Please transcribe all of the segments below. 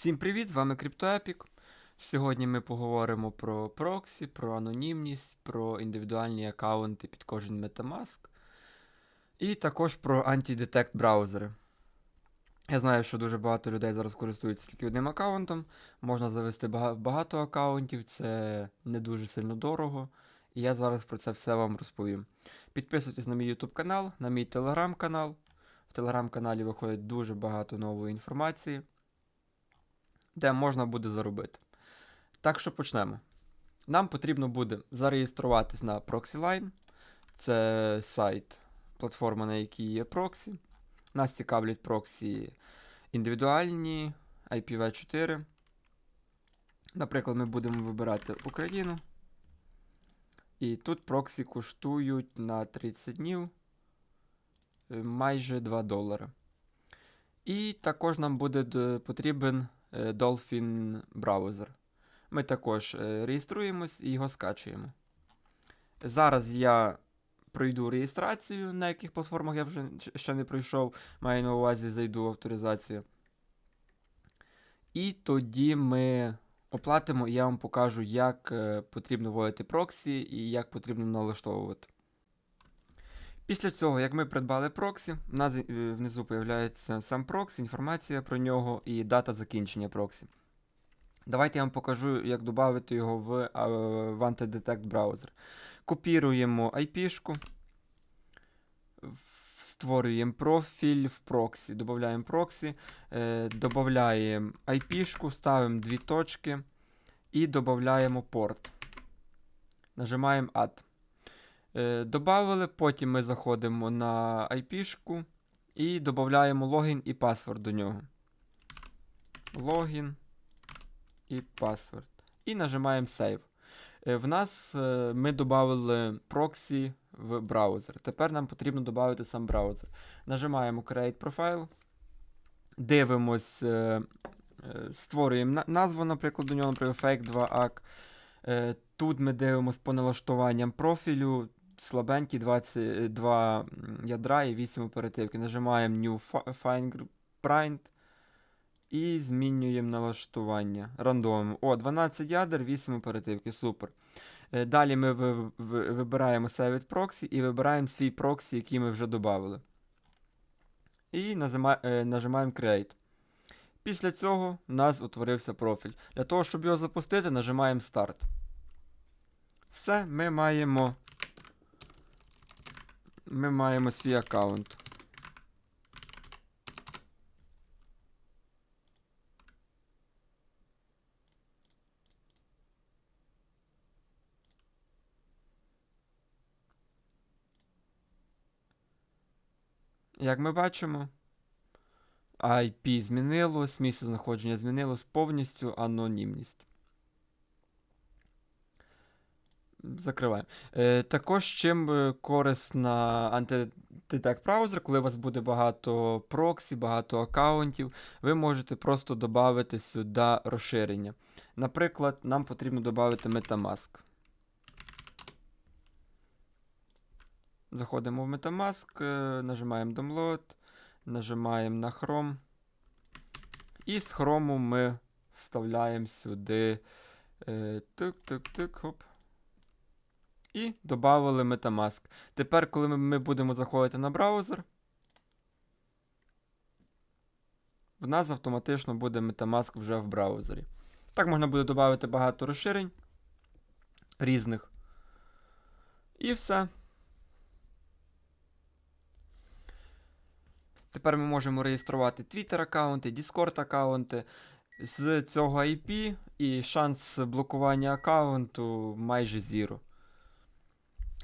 Всім привіт! З вами CryptoEpic. Сьогодні ми поговоримо про проксі, про анонімність, про індивідуальні аккаунти під кожен Metamask. І також про антидетект браузери. Я знаю, що дуже багато людей зараз користуються тільки одним аккаунтом. Можна завести багато аккаунтів, це не дуже сильно дорого. І я зараз про це все вам розповім. Підписуйтесь на мій YouTube канал, на мій телеграм канал. В телеграм-каналі виходить дуже багато нової інформації де можна буде заробити. Так що почнемо. Нам потрібно буде зареєструватись на ProxyLine. Це сайт, платформа, на якій є проксі. Нас цікавлять проксі індивідуальні, IPv4. Наприклад, ми будемо вибирати Україну. І тут проксі коштують на 30 днів е, майже 2 долари. І також нам буде потрібен Dolphin браузер. Ми також е, реєструємось і його скачуємо. Зараз я пройду реєстрацію, на яких платформах я вже ще не пройшов, маю на увазі зайду в авторизацію. І тоді ми оплатимо, і я вам покажу, як е, потрібно вводити проксі і як потрібно налаштовувати. Після цього, як ми придбали проксі, у нас е, внизу появляється сам проксі, інформація про нього і дата закінчення проксі. Давайте я вам покажу, як додати його в, а, в Antidetect браузер. Копіруємо IP-шку, створюємо профіль в проксі, додаємо проксі, е, додаємо IP-шку, ставимо дві точки і додаємо порт. Нажимаємо Add. Е, Добавили, потім ми заходимо на IP-шку і додаємо логін і паспорт до нього. Логін і паспорт. І нажимаємо Save. Е, В нас е, ми додали проксі в браузер. Тепер нам потрібно додати сам браузер. Нажимаємо Create Profile. Дивимось, створюємо назву, наприклад, до нього, наприклад, Fake 2AC. Е, Тут ми дивимося по налаштуванням профілю. Слабенькі 22 ядра і 8 оперативки. Нажимаємо New Fi- Fingerprint і змінюємо налаштування. Рандомом. О, 12 ядер, 8 оперативки. Супер. Е, Далі ми ви- ви- вибираємо Save Proxy і вибираємо свій проксі, який ми вже додали. І е, нажимаємо Create. Після цього у нас утворився профіль. Для того, щоб його запустити, нажимаємо Start. Все, ми маємо. Ми маємо свій аккаунт. Як ми бачимо, IP змінилось, місце знаходження змінилось повністю анонімність. Закриваємо. Е, також чим е, корисна антидетект браузер, коли у вас буде багато проксі, багато аккаунтів, ви можете просто додати сюди розширення. Наприклад, нам потрібно додати Metamask. Заходимо в Metamask, е, нажимаємо Download, нажимаємо на Chrome. І з Chrome ми вставляємо сюди. Е, тик-тик-тик, хоп. І додали Metamask. Тепер, коли ми, будемо заходити на браузер, в нас автоматично буде Metamask вже в браузері. Так можна буде додати багато розширень різних. І все. Тепер ми можемо реєструвати Twitter аккаунти, Discord аккаунти. З цього IP і шанс блокування аккаунту майже зіро.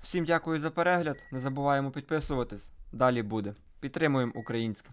Всім дякую за перегляд. Не забуваємо підписуватись. Далі буде. Підтримуємо українське.